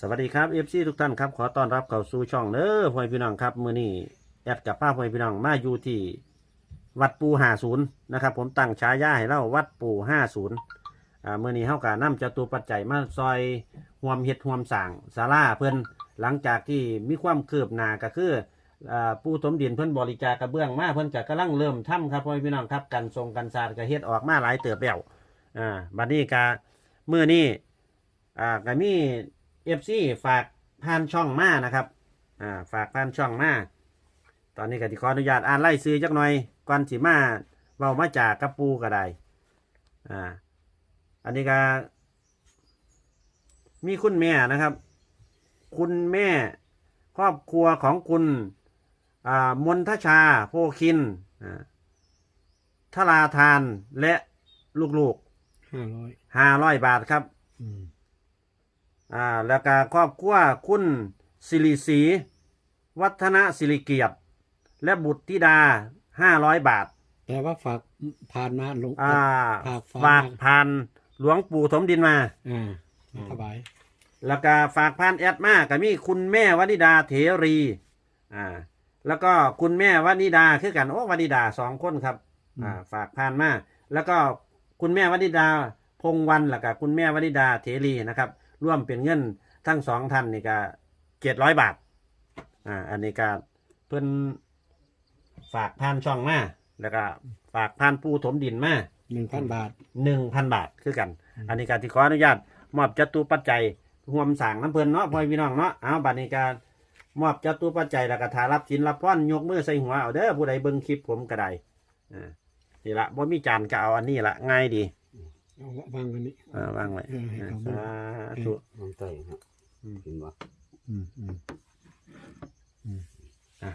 สวัสดีครับเอฟซีทุกท่านครับ ขอต้อนรับเข้าสู่ช่องเด้อพ่อแม่พี่น้องครับมื้อนี้แอดกับป้าพ่อแม่พี่น้องมาอยู่ที่ วัดปูห้าศูนย์นะครับ ผมตั้งฉายาให้เล่าวัดปูห้าศูนย์อ่ามื้อนี้เฮากะนำจตุปัจจัยมาซอยห่วมเฮ็ดห่วมสร้างศาลาเพิ่นหลังจากที่มีความคืบหน้าก็คืออ่าปูถมดินเพิ่นบริจาคกระเบื้องมาเพิ่นก็กำลังเริ่มทำครับพ่อแม่พี่น้องครับกันทรงกันศาสตร์ก็เฮ็ดออกมาหลายเติบแล้วอ่าบัดนี้ก็มื้อนี้อ่าก็มี เอฟซีฝากผ่านช่องมานะครับอ่าฝากผ่านช่องมาตอนนี้ก็ที่ขออนุญาตอ่านไล่ซื้อจักหน่อยก่อนสิมาเว้ามาจากกระปูก็ได้อ่าอันนี้ก็มีคุณแม่นะครับ คุณแม่ครอบครัวของคุณอ่ามนทชาโพคินอ่าทราทานและลูกห้าร้อยๆห้าร้อยบาทครับ อืม อ่าแล้วก็ครอบครัวคุณสิริศรีวัฒนสิริเกียรติและบุตรธิดาห้าร้อยบาท แต่ว่าฝากผ่านมาลงอ่าฝากฝากฝากผ่านหลวงปู่ถมดินมา อ่าถวายแล้วก็ฝากผ่านแอดมาก็มีคุณแม่วนิดาเถรีอ่าแล้วก็คุณแม่วนิดาคือกันโอ้วนิดาสองคนครับอ่าฝากผ่านมาแล้วก็คุณแม่วนิดาพงวันแล้วก็คุณแม่วนิดาเถรีนะครับ ร่วมเป็นเงินทั้งสองท่านนี่ก็เจ็ดร้อยบาท อ่า อันนี้ก็เพิ่นฝากผ่านช่องมาแล้วก็ฝากผ่านปูถมดินมาหนึ่งพันบาท หนึ่งพันบาทคือกันอืมอันนี้การที่ขออนุญาต มอบจตุปัจจัยร่วมสั่งน้ำเพิ่นเนาะพ่อพี่น้องเนาะเอาบัดนี้การมอบจตุปัจจัยแล้วก็ทารับสินรับพรยกมือใส่หัวเอาเด้อผู้ใดเบิ่งคลิปผมก็ได้อ่านี่ละบ่มีจานก็เอาอันนี้ละง่ายดี เอาวางกันนี้ อ่าวางไว้เออให้เขาเบิ่งสาธุน้องเต้ยครับอืม เห็นบ่อืมอืมอะ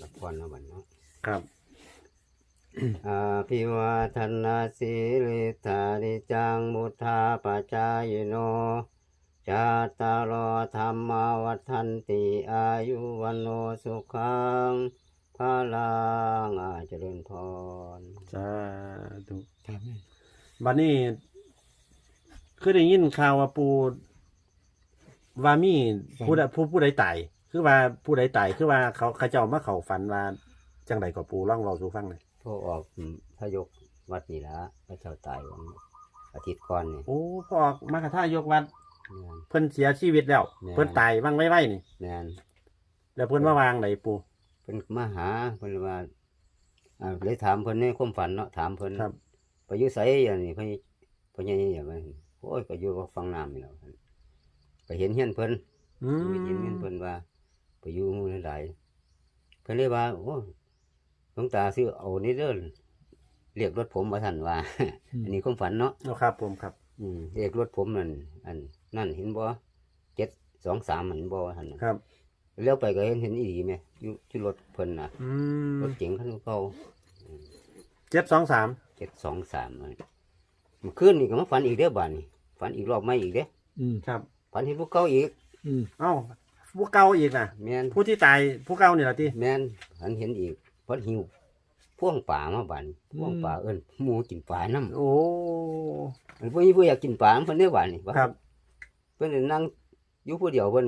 รับพรแล้วบัดเนาะ ครับ อาภิวาทนาสีลิธาริจังมุทาปจายโนจาตารโอธรรมาวัฏันติอายุวันโนสุขังพาลังอาเจริญ พรสาธุถามไหมบัดนี้คือได้ยินข่าวว่าปูว่ามีผู้ใดผู้ผู้ใดตายคือว่าผู้ใดตายคือว่าเขาเขาเจ้ามาเขาฝันว่าจังใดก็ปูร่องเราสู่ฟังหน่อยพวกออกพระยกวัดนี่ละพระเจ้าตายวันอาทิตย์ก่อนนี่โอ้พอออกมากระท่ายกวัด แม่น เพิ่นเสียชีวิตแล้ว แม่น เพิ่นตายว่างไว้ไว้นี่ แม่นแล้วเพิ่นมาวางไหนปูเพิ่นมาหาเพิ่นว่า อ่าเลยถามเพิ่นในความฝันเนาะถามเพิ่นครับ ไปอยู่ไสอย่างนี้เพิ่นเพิ่นยังอย่างนั้นโอ้ยก็อยู่ฟังน้ำนี่แหล้วไปเห็นเฮียนเพิ่นอืไปเห็นเฮียนมเพิ่นว่าไปอยู่หมู่หลายๆเพิ่นเลยว่า โอ้หลวงตาซื้อเอานี่เด้อเรียกรถผมว่าท่านว่า อันนี้ความฝันเนาะเอาครับผมครับ อืมเรียกรถผมนั่นอันนั่นเห็นบ่เจ็ดสองสามมันบ่ว่าท่านน่ะครับ เลี้ยวไปก็เห็นเห็นอีหลีไหมอยู่ที่รถเพิ่นน่ะอืมรถเก๋งคันเก่าเจ็ดสองสามเจ็ดสองสามมันมันขึ้นนี่ก็มาฝันอีกเด้อบ้านนี่ฝันอีกรอบไม่อีกเด้ออืมครับ ฝันเห็นพวกเก่าอีกอืมเอ้าผู้เก่าอีกนะแม่นผู้ที่ตายผู้เก่านี่แหละที่แม่นฝันเห็นอีกฝันหิวพ่วงป่ามาบ้านพ่วงป่าเอิ้นหมูกินป่าน้ำโอ้มันพวกนี้พวกอยากกินป่าเพิ่นเด้อบ้านนี่ว่าครับเพิ่นนั่งอยู่ผู้เดียวเพิ่น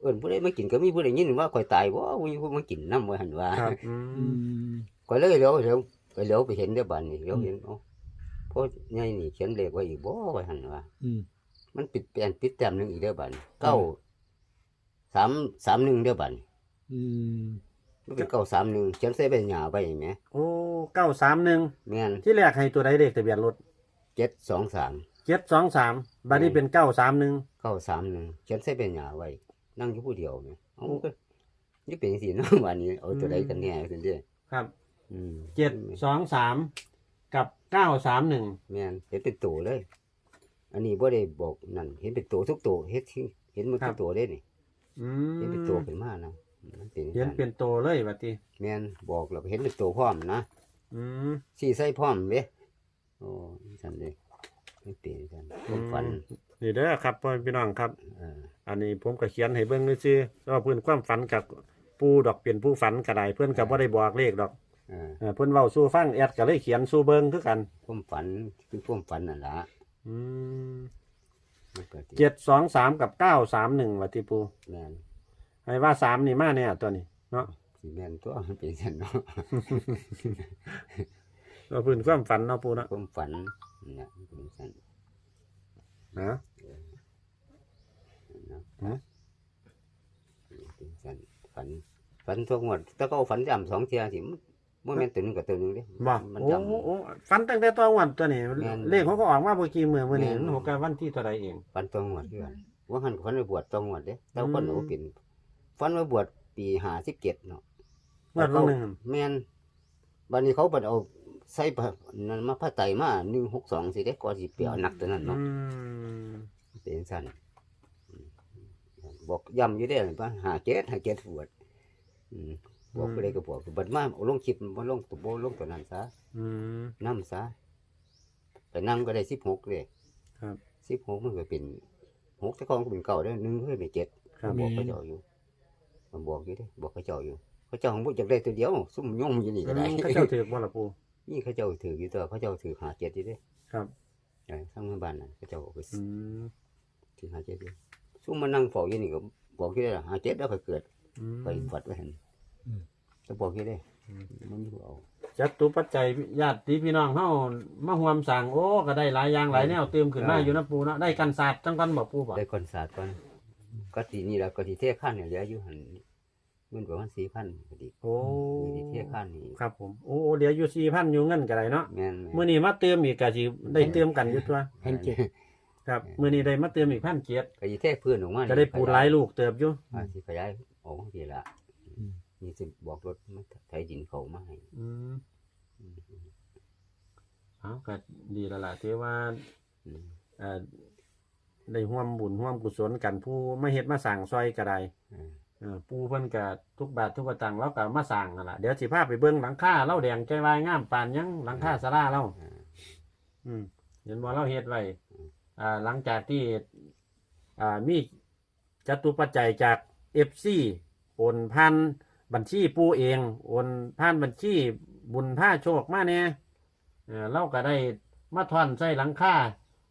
เอิ้นผู้ใดมากินก็มีผู้ใดยินว่าข่อยตายบ่ผู้นี้ผู้มากินน้ำว่าหั่นว่าครับอือืมมข่อยเลยเลี้ยวเลี้ยวไปเลี้ยวไปเห็นเด้อบ้านนี่เลี้ยวเห็นโอ้พ่อใหญ่นี่เขียนเลขไว้อีกบ่ว่าหั่นว่า อืมมันปิดเปลี่ยนปิดแต้มหนึงอีกเด้อบัดนี้เก้าสามสามหนึ่งเด้อบัดนี้อืมมันเป็นเก้าสามหนึ่งเขียนใส่ใบหญ้าไปเห็นไหมโอ้เก้าสามหนึ่งแม่นที่แรกให้ตัวใดเลขทะเบียนรถเจ็ดสองสามเจ็ดสองสามบัดนี้เป็นเก้าสามหนึ่งเก้าสามหนึ่งเขียนใส่ใบหญ้าไว้ นั่งอยู่ผู้เดียวไหมเอาก็นี่เป็นสีเนาะวันนี้เอาตัวใดกันแน่สิเด้อครับอืมเจ็ดสองสามกับเก้าสามหนึ่งแม่นเห็นเป็นตัวเลย อันนี้บ่ได้บอกนั่นเห็นเป็นตัวทุกตัวเฮ็ดที่เห็นมันทุกตัวได้นี่อืเห็นเป็นมตัวเป็นมานะมันเป็นเห็นเป็นโตเลยบัดนี้แม่นบอกแล้วก็เห็นเป็นตัวพร้อมนะอืมสี่ใส่พร้อมเว้ยโอ้ฉันเลยไม่เปลี่ยนกันผมฝัน นี่เด้อครับพ่อพี่น้องครับเอออันนี้ผมก็เขียนให้เบิ่งซื่อๆว่าเพื่อนความฝันกับปูดอกเปลี่ยนผู้ฝันก็ได้เพื่อนก็บ่ได้บอกเลขดอกเออเออเพื่อนเว้าสู้ฟังแอดก็เลยเขียนสู้เบิ่งคือกันผมฝันคือผมฝันนั่นละอืมมันก็สิเจ็ดสองสามกับเก้าสามหนึ่งวัติปูแม่นให้ว่าสามนี่มาเนี่ยตัวนี้เนาะสิแม่นตัวมันเป็นซั่นเนาะเราพื้นความฝันเนาะปูเนาะความฝันเนี่ยมันเป็นซั่น นะเนาะฮะเป็นซั่นฝันฝันทุกงวดแต่ก็ฝันย้ำสองเทียสิมันบ่แม่นตัวนึงกับตัวนึงเด้บอกมันโอ้ย้ำโอ้ฝันตั้งแต่ตัววันตัวนี้แม่น เลขเขาก็ออกมาเมื่อกี้เมื่อมื่อนี้มันหกกันวันที่เท่าไรเอง ฝันตัวงวดคือกันว่าหันฝันไปบวชตัวงวดเด้แต่ว่าคนอืมเอาเป็นฝันไปบวชปี57เนาะเมื่อวันหนึ่งแม่นบัดนี้เขาบัดเอา ใส่ผ้านั่นมาผ้าไตรมา162สิเด้ก่อนสิเปลี่ยวหนักตัวนั้นอืเนาะมเป็นซั่นอืมบอกย้ำอยู่เด้ว่าหาเจ็ดหาเจ็ดบวชอืมบอกไปเลยก็บอกบัดมาเอาลงคลิปบ่ลงตัวบ่ลงตัวนั้นซะอืมนำซะไปนั่งก็ได้16เลยครับ16มันก็เป็นหกแต่ของก็เป็นเก่าเด้อหนึ่งก็เป็นเจ็ดครับบอกเขาเจ้าอยู่มันบอกอยู่เด้บอกเขาเจ้าอยู่เขาเจ้าของบ่อยากได้ตัวเดียวซุ่มย่องอยู่นี่ก็ได้อืมเขาเจ้าถือบ่ละปู นี่เขาเจ้าถืออยู่ตัวเขาเจ้าถือหาเจ็ดอยู่เด้ครับไอ้ทั้งบ้านน่ะเขาเจ้าเอาไปอืมถือหาเจ็ดอยู่ซุ่มมานั่งเฝ้าอยู่นี่ก็บอกอยู่ได้ล่ะหาเจ็ดแล้วก็เกิดอืม ไปฝัดไว้หั่นจะบอกอยู่ได้มันอยู่เอาจัตุปัจจัยญาติพี่น้องเฮามาห่วมสั่งโอ้ก็ได้หลายอย่างหลายแนวเติมขึ้นมาอยู่นะปูเนาะได้กันศาสตร์จังกันบ่ปูบ่ได้ก่อนศาสตร์ก่อนก็ตีนี่แล้วก็ที่เทขั้นเนี่ยเหลืออยู่หั่น มันประมาณ4,000ก็ดีโอ้มีที่เทขั้นนี่ครับผมโอ้เดี๋ยวอยู่4,000อยู่เงินก็ได้เนาะแม่นๆ มื้อนี้มาเติมอีกก็สิได้เติมกันอยู่ตัวพันเจ็ดครับมื้อนี้ได้มาเติมอีกพันเจ็ดก็สิเทพื้นออกมาก็ได้ปูนหลายลูกเติบอยู่อ่าสิขยายออกมาทีละนี่สิบอกรถมาไถดินเขามาให้อืมเอาก็ดีแล้วล่ะที่ว่า อืมเอ่อได้ร่วมบุญร่วมกุศลกันผู้มาเฮ็ดมาสั่งซอยก็ได้ อ่าเออปูเพิ่นก็ทุกบาททุกตังค์เราก็มาสั่งนั่นล่ะเดี๋ยวสิพาไปเบิ่งหลังคาเราแดงใจวายงามปานยังหลังคาศาลาเราอ่าอืมเห็นว่เราเฮ็ดไว้อ่าหลังจากที่อ่ามีจตุปัจจัยจากเอฟซีโอนพันบัญชีปูเองโอนผ่านบัญชีบุญผ้าโชคมาเนี่ยเออเราก็ได้มาทอนใส่หลังคา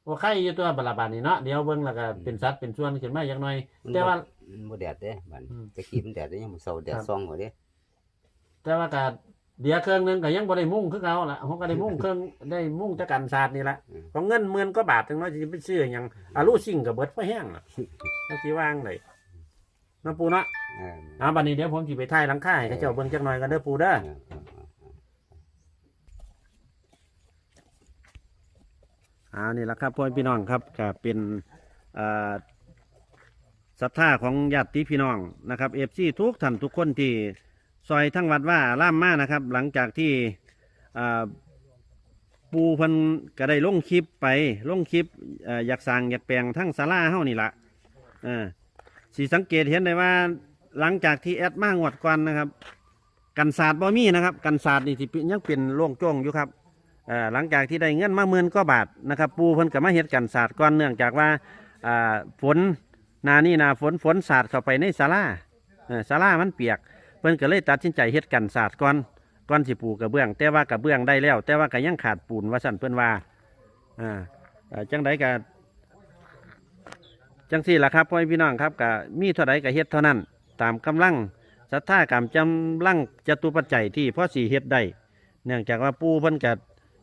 ว่าใครอยู่ตัวบลาบาดนี่เนาะเดี๋ยวเบิ่งแล้วก็เป็นสัดเป็นส่วนขึ้นมาอย่างน้อย มันแต่ว่า มันบ่แดดเด้บัดอืม ตะกี้มันแดดเด้ยังบ่เซาแดดครับซ่องกว่าเด้แต่ว่าก็เดียวเครื่องหนึงก็ยังบ่ได้มุ่งคือเขาล่ะเขาก็ได้มุ่งเครื่องได้มุ่งแตะกันศาสตร์นี่ละของเงินหมื่นก็บาทถึงน้อยจะไปซื้อหยังอาลูซิ่งกับเบิดพอแห้งล่ะเขาสิวางเลยเนาะปูเนาะเอออ่าบัดนี้เดี๋ยวผมสิไปถ่ายหลังคาให้เขาเจ้าเบิ่งจักหน่อยกันเด้อปูเด้อ เออเอออ่านี่แหละครับพ่อพี่น้องครับก็เป็นอ่า ศรัทธาของญาติพี่น้องนะครับเอฟซีทุกท่านทุกคนที่ซอยทั้งวัดว่าล่ามมานะครับ หลังจากที่ปูพันก็ได้ลงคลิปไปลงคลิปออยากสั่งอยากแปลงทั้งศาลาเฮานี่ละสีสังเกตเห็นได้ว่าหลังจากที่แอดมางวดก่อนนะครับ กันศาสตร์บ่มีนะครับกันศาสตร์นี่ที่ยังเป็นโล่งจ้งอยู่ครับหลังจากที่ได้เงินมาหมื่นก็บาทนะครับ ปูพิ่นก็มาเฮ็ดกันศาสตร์ก่อนเนื่องจากว่าฝน นานี่นาฝนฝนสาดเข้าไปในศาลาเออศาลามันเปียก เพิ่นก็เลยตัดสินใจเฮ็ดกันศาสตร์ก่อนก่อนสิปูกระเบื้อง แต่ว่ากระเบื้องได้แล้ว แต่ว่าก็ยังขาดปูนว่าสั่นเพิ่นว่าอ่าจังไดก็จังสี่ล่ะครับพ่อพี่น้องครับก็มีเท่าใดก็เฮ็ดเท่านั้น ตามกำลังศรัทธากรรมจำลังจตุปัจจัยที่พ่อสี่เฮ็ดได้เนื่องจากว่าปูเพิ่นก็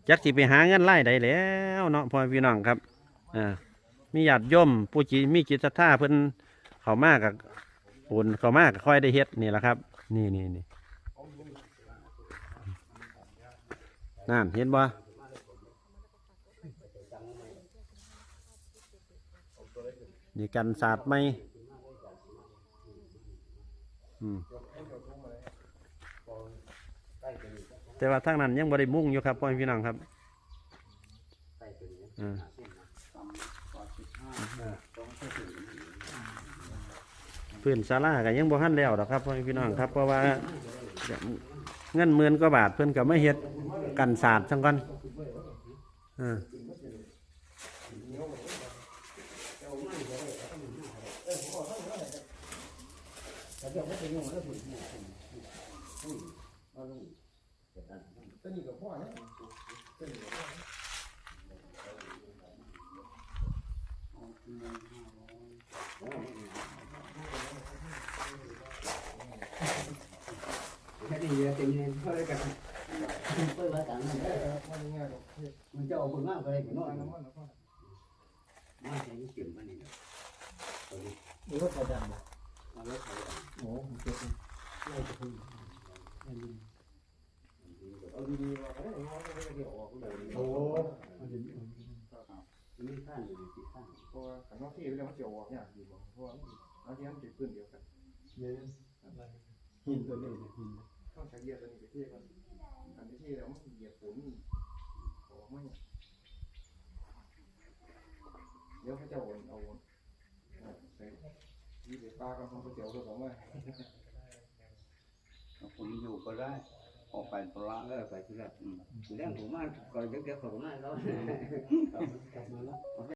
จักสิไปหาเงินไล่ได้แล้วเนาะพ่อพี่น้องครับอ่า มีญาติโยมผู้จีมีจิตศรัทธาเพิ่นเขามากกับปุ่นเขามากค่อยได้เฮ็ดนี่แหละครับ นี่นี่นี่นั่นเห็นบ่นี่กันศาสตร์ไหมแต่ว่าทางนั้นยังบริมุ่งอยู่ครับพ่อพี่น้องครับอ่า พื้นศาลาก็ยังบ่ทันแล้วดอกครับพ่อแม่พี่น้องครับ เพราะว่าเงินหมื่นกว่าบาทเพิ่นก็ไม่เฮ็ดกันศาสตร์จังก่อนอ่า ต็มเลยเท่ากันเปิดว่าต่างกันเด้อมันจะเอาคนมากอะไรกันน้อยมาใช้จิ้มมันนี่นี่ก็ใส่ดำบ่มาแล้วใช้โอ้ผมเจ็บเลยไล่จะพึ่งเอาดีๆว่าเอ้ยมันก็จะออกเลยโอ้มันจะมีมีข้างอยู่ที่ข้างเพราะว่าขันนอกที่เรื่องมันจะออกอย่างดีบอกเพรา มันเหยียบฝนออกไม่เดี๋ยวเขาจะวนเอาวนใส่ยี่สิบปลากับของก๋วยเตี๋ยวตัวสองไว้ผมอยู่ก็ได้ ออกไปตระเออไปที่ละเรื่องของมันก่อนเดี๋ยวเดี๋ยวของมันแล้วกลับมาแล้ว